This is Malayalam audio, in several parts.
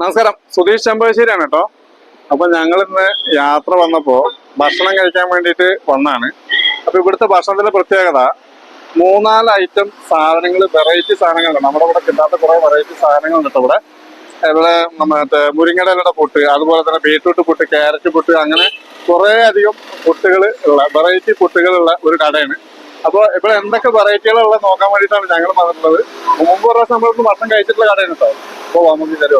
നമസ്കാരം. സുധീഷ് ചെമ്പശ്ശേരിയാണ് കേട്ടോ. അപ്പൊ ഞങ്ങൾ ഇന്ന് യാത്ര വന്നപ്പോ ഭക്ഷണം കഴിക്കാൻ വേണ്ടിയിട്ട് വന്നാണ്. അപ്പൊ ഇവിടുത്തെ ഭക്ഷണത്തിന്റെ പ്രത്യേകത മൂന്നാൽ ഐറ്റം സാധനങ്ങൾ വെറൈറ്റി സാധനങ്ങളുണ്ട്. നമ്മുടെ ഇവിടെ കിട്ടാത്ത കുറെ വെറൈറ്റി സാധനങ്ങളുണ്ട് കേട്ടോ ഇവിടെ. ഇവിടെ മറ്റേ മുരിങ്ങടലയുടെ പൊട്ട് അതുപോലെ തന്നെ ബീട്രൂട്ട് പൊട്ട് ക്യാരറ്റ് പൊട്ട് അങ്ങനെ കുറെ അധികം പൊട്ടുകൾ ഉള്ള വെറൈറ്റി പുട്ടുകളുള്ള ഒരു കടയാണ്. അപ്പോൾ ഇവിടെ എന്തൊക്കെ വെറൈറ്റികളുള്ള നോക്കാൻ വേണ്ടിയിട്ടാണ് ഞങ്ങൾ വന്നിട്ടുള്ളത്. മുമ്പ് പ്രാവശ്യം നമ്മൾ ഭക്ഷണം കഴിച്ചിട്ടുള്ള കടയാണ് കേട്ടോ. അപ്പോൾ നമുക്ക് കയറി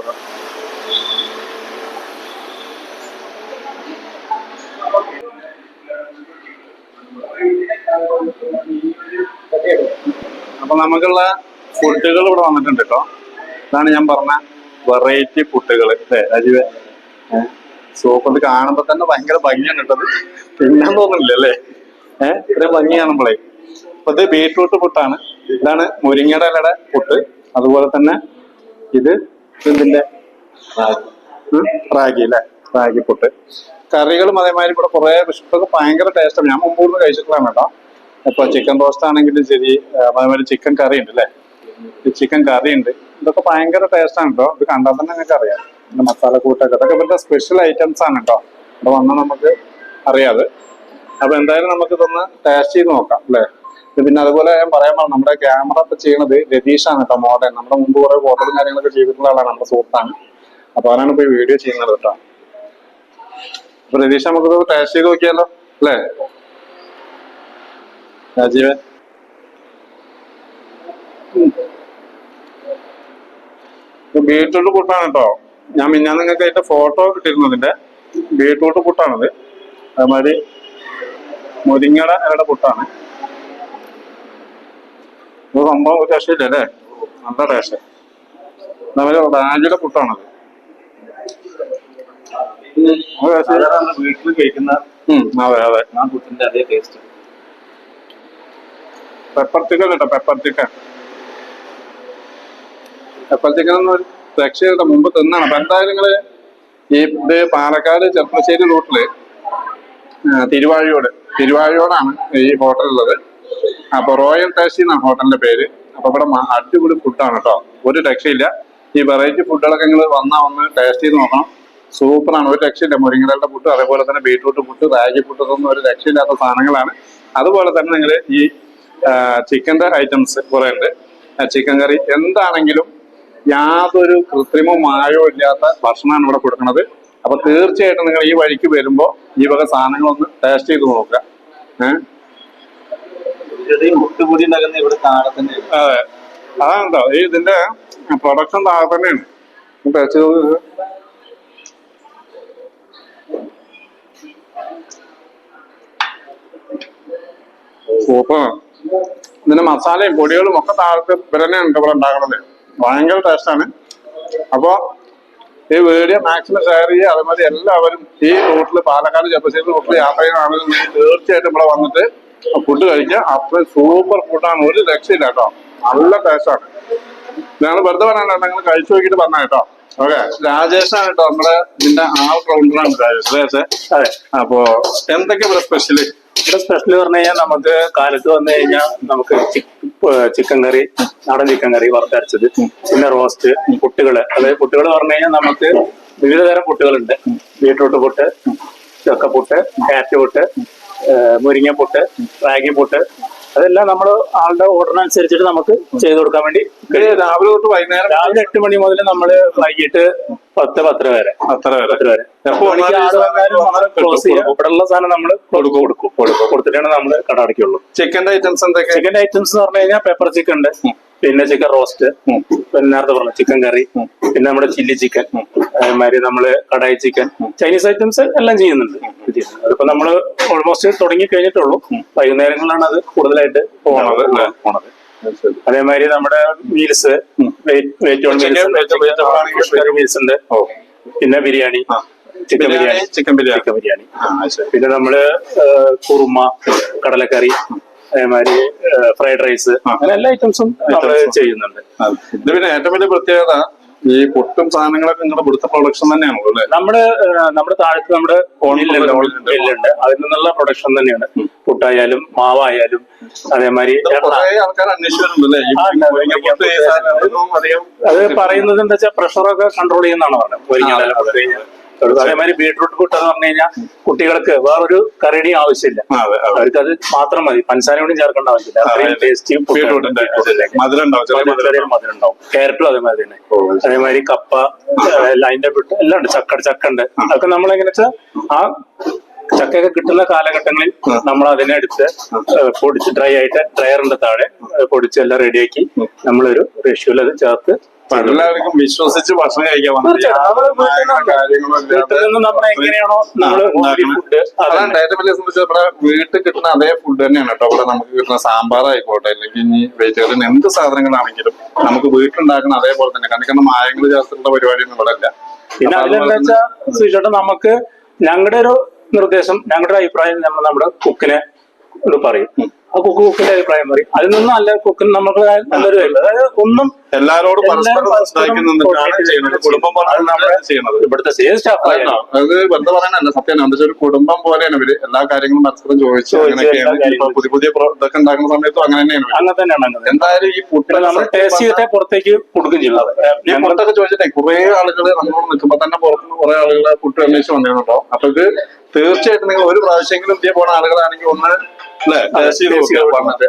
അപ്പൊ നമുക്കുള്ള ഫുഡുകൾ ഇവിടെ വന്നിട്ടുണ്ട് കേട്ടോ അതാണ് ഞാൻ പറഞ്ഞ വെറൈറ്റി ഫുഡുകൾ അല്ലേ രാജീവ്? സോപ്പ് ഇത് കാണുമ്പോ തന്നെ ഭയങ്കര ഭംഗിയാണ് കേട്ടത്. തിന്നാൻ തോന്നുന്നില്ല അല്ലേ? ഏഹ് ഇത്രയും ഭംഗി കാണുമ്പോളേ. അപ്പൊ ഇത് ബീട്രൂട്ട് പുട്ടാണ് ഇതാണ് മുരിങ്ങയുടെ ഇലയുടെ പുട്ട് അതുപോലെ തന്നെ ഇത് ഇതിന്റെ റാഗി അല്ലേ? റാഗി പുട്ട് കറികളും അതേമാതിരി ഇവിടെ കുറെ വിഷപ്പൊക്കെ ഭയങ്കര ടേസ്റ്റാണ് ഞാൻ മുമ്പ് കൂടുതൽ കഴിച്ചിട്ടുള്ളതാണ് കേട്ടോ. ഇപ്പൊ ചിക്കൻ റോസ്റ്റ് ആണെങ്കിലും ശരി അതേമാതിരി ചിക്കൻ കറി ഉണ്ട് അല്ലേ ചിക്കൻ കറി ഉണ്ട്. ഇതൊക്കെ ഭയങ്കര ടേസ്റ്റാണ് കേട്ടോ. ഇത് കണ്ടാൽ തന്നെ നിങ്ങൾക്ക് അറിയാം. പിന്നെ മസാല കൂട്ടൊക്കെ. അതൊക്കെ ഇവരുടെ സ്പെഷ്യൽ ഐറ്റംസ് ആണ് കേട്ടോ. ഇവിടെ വന്നാൽ നമുക്ക് അറിയാതെ അപ്പൊ എന്തായാലും നമുക്ക് ഇതൊന്ന് ടേസ്റ്റ് ചെയ്ത് നോക്കാം അല്ലേ പിന്നെ അതുപോലെ ഞാൻ പറയാൻ പറഞ്ഞു നമ്മുടെ ക്യാമറ ഇപ്പൊ ചെയ്യണത് രതീഷാണ് കേട്ടോ മോഡൽ നമ്മുടെ മുമ്പ് കുറെ ഫോട്ടോയും കാര്യങ്ങളൊക്കെ ചെയ്തിട്ടുള്ള ആളാണ് നമ്മുടെ സുഹൃത്താണ്. അപ്പൊ അവനാണ് ഇപ്പൊ വീഡിയോ ചെയ്യുന്നത് കേട്ടോ. അപ്പൊ നമുക്ക് ടേസ്റ്റ് ചെയ്ത് നോക്കിയാലോ? അല്ലേ? രാജീവൻ? ബീട്രൂട്ട് പുട്ടാണ് കേട്ടോ ഞാൻ മിന്നാ നിങ്ങൾക്ക് അതിന്റെ ഫോട്ടോ കിട്ടിയിരുന്നതിന്റെ ബീട്രൂട്ട് പുട്ടാണത്. അതുമാതിരി മുരിങ്ങയുടെ അവരുടെ പുട്ടാണ്. സംഭവം ഒരു രക്ഷയില്ല അല്ലേ? നല്ല രക്ഷ അതുപോലെ റാഞ്ചിയുടെ പുട്ടാണത്. വീട്ടിൽ കഴിക്കുന്ന അതെ അതെ ആ പുട്ടിന്റെ അതേ ടേസ്റ്റ് പെപ്പർ ചിക്കൻ കേട്ടോ പെപ്പർ ചിക്കൻ പെപ്പർ ചിക്കൻ രക്ഷയുടെ മുമ്പ് തിന്നാണ്. അപ്പൊ എന്തായാലും നിങ്ങൾ ഈ ഇത് പാലക്കാട് ചെർപ്പശ്ശേരി റൂട്ടിൽ തിരുവാഴിയോട് തിരുവാഴിയോടാണ് ഈ ഹോട്ടൽ ഉള്ളത്. അപ്പൊ റോയൽ ടേസ്റ്റി എന്നാണ് ഹോട്ടലിന്റെ പേര്. അപ്പൊ ഇവിടെ അടിപൊളി ഫുഡാണ് കേട്ടോ ഒരു രക്ഷയില്ല. ഈ വെറൈറ്റി ഫുഡുകളൊക്കെ നിങ്ങൾ വന്നാൽ ഒന്ന് ടേസ്റ്റ് ചെയ്ത് നോക്കണം. സൂപ്പറാണ്. ഒരു രക്ഷയില്ല. മുരിങ്ങകളുടെ പുട്ട് അതേപോലെ തന്നെ ബീട്രൂട്ട് പുട്ട് റാഗി പുട്ട് ഇതൊന്നും ഒരു രക്ഷയില്ലാത്ത സാധനങ്ങളാണ്. അതുപോലെ തന്നെ നിങ്ങൾ ഈ ചിക്കന്റെ ഐറ്റംസ് കുറേ ഉണ്ട്. ചിക്കൻ കറി എന്താണെങ്കിലും യാതൊരു കൃത്രിമ മായോ ഇല്ലാത്ത ഭക്ഷണമാണ് ഇവിടെ കൊടുക്കുന്നത്. അപ്പൊ തീർച്ചയായിട്ടും നിങ്ങൾ ഈ വഴിക്ക് വരുമ്പോൾ ഈ വക സാധനങ്ങളൊന്ന് ടേസ്റ്റ് ചെയ്ത് നോക്കുക. ഏഹ് അതെ. അതാണോ ഈ ഇതിന്റെ പ്രൊഡക്ഷൻ താഴെ തന്നെയാണ്. ടേസ്റ്റ് ചെയ്ത് സൂപ്പറാണ് ഇതിന്റെ മസാലയും പൊടികളും ഒക്കെ താഴത്ത് ഇവരെന്നെയാണ് ഇവിടെ ഉണ്ടാക്കണത് ഭയങ്കര ടേസ്റ്റാണ് അപ്പോ ഈ വീഡിയോ മാക്സിമം ഷെയർ ചെയ്യുക. അതേമാതിരി എല്ലാവരും ഈ റൂട്ടിൽ പാലക്കാട് ചെപ്പശ്ശേരി റൂട്ടിൽ യാത്ര ആളുകൾ തീർച്ചയായിട്ടും ഇവിടെ വന്നിട്ട് ഫുഡ് കഴിക്കുക. അത്രയും സൂപ്പർ ഫുഡാണ് ഒരു രക്ഷയില്ല കേട്ടോ. നല്ല ടേസ്റ്റാണ് ഞങ്ങൾ വെറുതെ പറയാനുണ്ട് ഞങ്ങൾ കഴിച്ചു നോക്കിയിട്ട് പറഞ്ഞ കേട്ടോ. ഓക്കെ. രാജേഷാണ് കേട്ടോ. നമ്മുടെ ഇതിന്റെ ആൾ കൗണ്ടറാണ് രാജേഷ്. അതെ. അപ്പോ എന്തൊക്കെ ഇവിടെ സ്പെഷ്യൽ ഇവിടെ സ്പെഷ്യൽ പറഞ്ഞു കഴിഞ്ഞാൽ നമുക്ക് കാലത്ത് വന്നു കഴിഞ്ഞാൽ നമുക്ക് ചിക്കൻ കറി നാടൻ ചിക്കൻ കറി വറുത്തരച്ചത്. പിന്നെ റോസ്റ്റ് പുട്ടുകൾ. അതായത് പുട്ടുകൾ പറഞ്ഞു കഴിഞ്ഞാൽ നമുക്ക് വിവിധ തരം പുട്ടുകളുണ്ട്. ബീട്രൂട്ട് പുട്ട് ചക്കപ്പുട്ട് കാറ്റ് പുട്ട് മുരിങ്ങ പുട്ട് റാഗി പുട്ട് അതെല്ലാം നമ്മൾ ആളുടെ ഓർഡർ അനുസരിച്ചിട്ട് നമുക്ക് ചെയ്തു കൊടുക്കാൻ വേണ്ടി രാവിലെ തൊട്ട് വൈകുന്നേരം രാവിലെ എട്ട് മണി മുതൽ നമ്മൾ വൈകിട്ട് പത്ത് പത്തര വരെ. അത്ര വരെ. പത്തര വരെ. എപ്പോ മണിക്ക് ആറ് വന്നാലും നമ്മൾ ക്ലോസ് ചെയ്യും. ഇവിടെ സാധനം നമ്മൾ കൊടുക്കും. കൊടുക്കും കൊടുക്കും. കൊടുത്തിട്ടാണ് നമ്മൾ കട അടയ്ക്കുള്ളൂ. ചിക്കന്റെ ഐറ്റംസ് എന്തൊക്കെ? ചിക്കൻ ഐറ്റംസ് എന്ന് പറഞ്ഞു കഴിഞ്ഞാൽ പെപ്പർ ചിക്കൻ ഉണ്ട്. പിന്നെ ചിക്കൻ റോസ്റ്റ്. പിന്നെ നേരത്തെ പറഞ്ഞ ചിക്കൻ കറി. പിന്നെ നമ്മുടെ ചില്ലി ചിക്കൻ. അതേമാതിരി നമ്മൾ കടായി ചിക്കൻ. ചൈനീസ് ഐറ്റംസ് എല്ലാം ചെയ്യുന്നുണ്ട്. അതിപ്പോ നമ്മൾ ഓൾമോസ്റ്റ് തുടങ്ങി കഴിഞ്ഞിട്ടുള്ളൂ. വൈകുന്നേരങ്ങളിലാണ് അത് കൂടുതലായിട്ട് പോണത്? പോണത്. അതേമാതിരി നമ്മുടെ മീൽസ് ആണെങ്കിൽ മീൽസ് ഉണ്ട്. പിന്നെ biryani. Chicken biryani chicken biryani. Chicken biryani. പിന്നെ നമ്മൾ കുറുമ കടലക്കറി. അതേമാതിരി ഫ്രൈഡ് റൈസ് അങ്ങനെ എല്ലാ ഐറ്റംസും ചെയ്യുന്നുണ്ട്. ഇത് പിന്നെ ഏറ്റവും വലിയ പ്രത്യേകത ഈ പൊട്ടും സാധനങ്ങളൊക്കെ നിങ്ങളുടെ ഇവിടുത്തെ പ്രൊഡക്ഷൻ തന്നെയാണല്ലോ അല്ലേ? നമ്മുടെ നമ്മുടെ താഴത്ത് നമ്മുടെ ഉണ്ട്. അതിൽ നിന്നുള്ള പ്രൊഡക്ഷൻ തന്നെയാണ്. പുട്ടായാലും മാവായാലും അതേമാതിരി അത് പറയുന്നത് എന്താ വെച്ചാൽ പ്രഷറൊക്കെ കൺട്രോൾ ചെയ്യുന്നതാണ് പറഞ്ഞത്? അതേമാതിരി ബീട്രൂട്ട് കൂട്ടെന്ന് എന്ന് പറഞ്ഞു കഴിഞ്ഞാൽ കുട്ടികൾക്ക് വേറൊരു കറിയുടെ ആവശ്യമില്ല. അവർക്ക് അത് മാത്രം മതി. പഞ്ചസാര കൂടി ചേർക്കേണ്ട ആവശ്യമില്ല. അത്രയും മധുരം ഉണ്ടാവും ക്യാരറ്റും അതേമാതിരി തന്നെ. അതേമാതിരി കപ്പ ലൈന്റെ അതിന്റെ വിട്ട് എല്ലാം ഉണ്ട്. ചക്ക ചക്ക ഉണ്ട് അതൊക്കെ നമ്മൾ എങ്ങനെ വെച്ചാൽ ആ ചക്കയൊക്കെ കിട്ടുന്ന കാലഘട്ടങ്ങളിൽ നമ്മൾ അതിനെ എടുത്ത് പൊടിച്ച് ഡ്രൈ ആയിട്ട് ഡ്രയറിന്റെ താഴെ പൊടിച്ച് എല്ലാം റെഡിയാക്കി നമ്മളൊരു റേഷ്യോയിൽ അത് ചേർത്ത് എല്ലാവർക്കും വിശ്വസിച്ച് ഭക്ഷണം കഴിക്കാൻ അതാണ്. ഏറ്റവും വലിയ സംബന്ധിച്ച് നമ്മുടെ വീട്ടിൽ കിട്ടുന്ന അതേ ഫുഡ് തന്നെയാണ് കേട്ടോ. അവിടെ നമുക്ക് കിട്ടുന്ന സാമ്പാറായിക്കോട്ടെ അല്ലെങ്കിൽ ഇനി വെജിറ്റേറിയൻ എന്ത് സാധനങ്ങളാണെങ്കിലും നമുക്ക് വീട്ടിലുണ്ടാക്കുന്ന അതേപോലെ തന്നെ. കാരണം മായങ്ങൾ ചേർത്തിട്ടുള്ള പരിപാടിയൊന്നും ഇവിടെ ഇല്ല പിന്നെ അതിലെന്താ വെച്ചാൽ സുചേട്ടൻ നമുക്ക് ഞങ്ങളുടെ ഒരു നിർദ്ദേശം ഞങ്ങളുടെ അഭിപ്രായം നമ്മൾ നമ്മുടെ കുക്കിനെ പറയും. കുക്ക് കുക്കിന്റെ അഭിപ്രായം പറയും. അതിൽ നിന്നും നല്ല കുക്കിന് നമുക്ക് നല്ലൊരു. അതായത് ഒന്നും എല്ലാരോടും പരസ്പരം കുടുംബം പോലെയാണ് ഇവിടുത്തെ സ്റ്റാഫ് അതല്ല, അത് വെറുതെ പറയാനല്ല സത്യം എന്താ ഒരു കുടുംബം പോലെയാണ് ഇവർ. എല്ലാ കാര്യങ്ങളും പരസ്പരം ചോദിച്ചു അങ്ങനെയൊക്കെയാണ് പുതിയ പുതിയ ഇതൊക്കെ ഉണ്ടാക്കുന്ന സമയത്തും അങ്ങനെ തന്നെയാണ്. അങ്ങനെ തന്നെയാണ് എന്തായാലും ഈ ഫുഡ് നമ്മൾ ടേസ്റ്റ് ചെയ്തിട്ടേ പുറത്തേക്ക് കൊടുക്കും ചെയ്യുന്നത് ഞാൻ പുറത്തൊക്കെ ചോദിച്ചിട്ടേ കുറെ ആളുകൾ നമ്മളോട് നിൽക്കുമ്പോ തന്നെ പുറത്തുനിന്ന് കുറെ ആളുകൾ പുട്ട് അന്വേഷിച്ച് വന്നിരുന്നുണ്ടോ അപ്പൊ ഇത് തീർച്ചയായിട്ടും നിങ്ങൾ ഒരു പ്രാവശ്യമെങ്കിലും ഇന്ത്യ പോണ ആളുകളാണെങ്കിൽ ഒന്ന്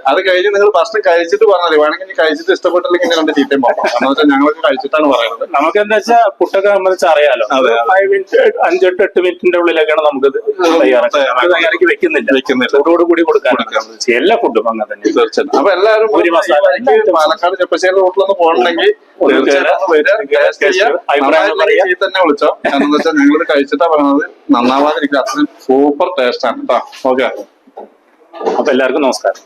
അത് കഴിഞ്ഞ് നിങ്ങൾ ഭക്ഷണം കഴിച്ചിട്ട് പറഞ്ഞാൽ വേണമെങ്കിൽ കഴിച്ചിട്ട് ഇഷ്ടപ്പെട്ടില്ലെങ്കിൽ രണ്ട് ചീത്തയും പോകാം. കാരണം വെച്ചാൽ ഞങ്ങൾക്ക് കഴിച്ചിട്ടാണ് പറയുന്നത്. നമുക്ക് എന്താ വെച്ചാൽ പുട്ടൊക്കെ നമ്മൾ അറിയാലോ. ഫൈവ് മിനിറ്റ് അഞ്ചെട്ട് എട്ട് മിനിറ്റിന്റെ ഉള്ളിലൊക്കെയാണ് നമുക്ക് തയ്യാറാക്കി വെക്കുന്നില്ല. വെക്കുന്നില്ല. കൊടുക്കാൻ. എല്ലാ ഫുഡും അങ്ങനെ തന്നെ തീർച്ചയായിട്ടും. അപ്പൊ എല്ലാവരും ഒരു മസാല. പാലക്കാട് ചെപ്പശ്ശേരി റോട്ടിലൊന്ന് പോകണമെങ്കിൽ തന്നെ വിളിച്ചോ? കാരണം വെച്ചാൽ ഞങ്ങൾ കഴിച്ചിട്ടാ പറയുന്നത് നന്നാവാതിരിക്കും അത്രയും സൂപ്പർ ടേസ്റ്റ് ആണ്. കേട്ടോ ഓക്കെ അപ്പൊ എല്ലാവർക്കും നമസ്കാരം.